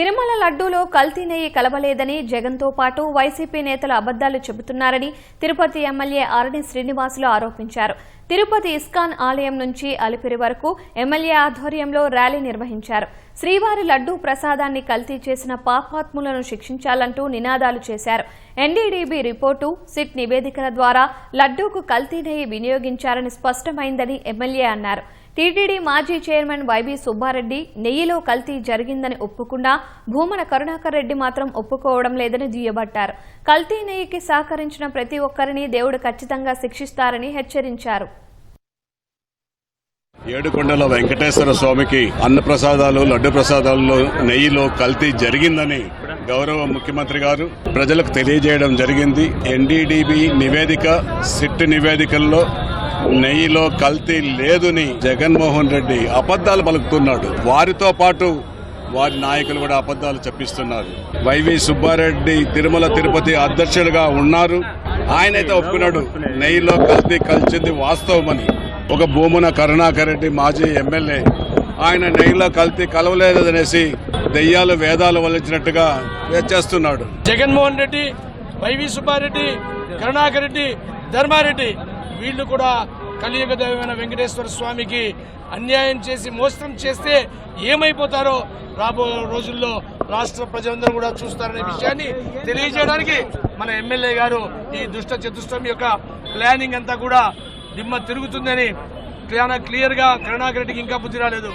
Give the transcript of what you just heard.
తిరుమల లడ్డూలో కల్తీ నెయ్యి కలవలేదని జగన్తో పాటు వైసీపీ నేతలు అబద్దాలు చెబుతున్నారని తిరుపతి ఎమ్మెల్యే ఆరణి శ్రీనివాసులు ఆరోపించారు. తిరుపతి ఇస్కాన్ ఆలయం నుంచి అలిపిరి వరకు ఎమ్మెల్యే ఆధ్వర్యంలో ర్యాలీ నిర్వహించారు. శ్రీవారి లడ్డూ ప్రసాదాన్ని కల్తీ చేసిన పాపాత్ములను శిక్షించాలంటూ నినాదాలు చేశారు. ఎన్డీడీబీ రిపోర్టు సిట్ నివేదికల ద్వారా లడ్డూకు కల్తీ నెయ్యి వినియోగించారని స్పష్టమైందని ఎమ్మెల్యే అన్నారు. టీటీడీ మాజీ చైర్మన్ వైబీ సుబ్బారెడ్డి నెయ్యిలో కల్తీ జరిగిందని ఒప్పుకున్నా భూమన కరుణాకర్ రెడ్డి మాత్రం ఒప్పుకోవడం లేదని దుయ్యబట్టారు కల్తీ నెయ్యికి సహకరించిన ప్రతి ఒక్కరిని దేవుడు ఖచ్చితంగా శిక్షిస్తారని హెచ్చరించారు. ఏడుకొండల వెంకటేశ్వర స్వామికి అన్న ప్రసాదాలు లడ్డు ప్రసాదాల్లో నెయ్యిలో కల్తీ జరిగిందని గౌరవ ముఖ్యమంత్రి గారు ప్రజలకు తెలియజేయడం జరిగింది. ఎన్డీడీబీ నివేదిక సిట్ నివేదికల్లో నెయ్యిలో కల్తీ లేదని జగన్మోహన్ రెడ్డి అబద్దాలు పలుకుతున్నాడు. వారితో పాటు వారి నాయకులు కూడా అబద్దాలు చెప్పిస్తున్నారు. వైవి సుబ్బారెడ్డి తిరుమల తిరుపతి అధ్యక్షులుగా ఉన్నారు. ఆయనైతే ఒప్పుకున్నాడు. నెయ్యిలో కల్తీ కలిసింది వాస్తవమని. ఒక భూమున కరుణాకర్ రెడ్డి మాజీ ఎమ్మెల్యే ఆయన నెయ్యిలో కలిపి కలవలేదనేసి దెయ్యాలు వేదాలు వల్లించినట్టుగా చేస్తున్నాడు. జగన్మోహన్ రెడ్డి వైవి సుబ్బారెడ్డి కరుణాకర్ రెడ్డి ధర్మారెడ్డి వీళ్ళు కూడా కలియుగ దైవమైన వెంకటేశ్వర స్వామికి అన్యాయం చేసి మోసం చేస్తే ఏమైపోతారో రాబో రోజుల్లో రాష్ట్ర ప్రజలందరూ కూడా చూస్తారనే విషయాన్ని తెలియజేయడానికి మన ఎమ్మెల్యే గారు ఈ దుష్ట చతుష్టం యొక్క ప్లానింగ్ అంతా కూడా దిమ్మ తిరుగుతుందని క్లియర్గా కరుణాకర్ రెడ్డికి ఇంకా బుద్ధి రాలేదు.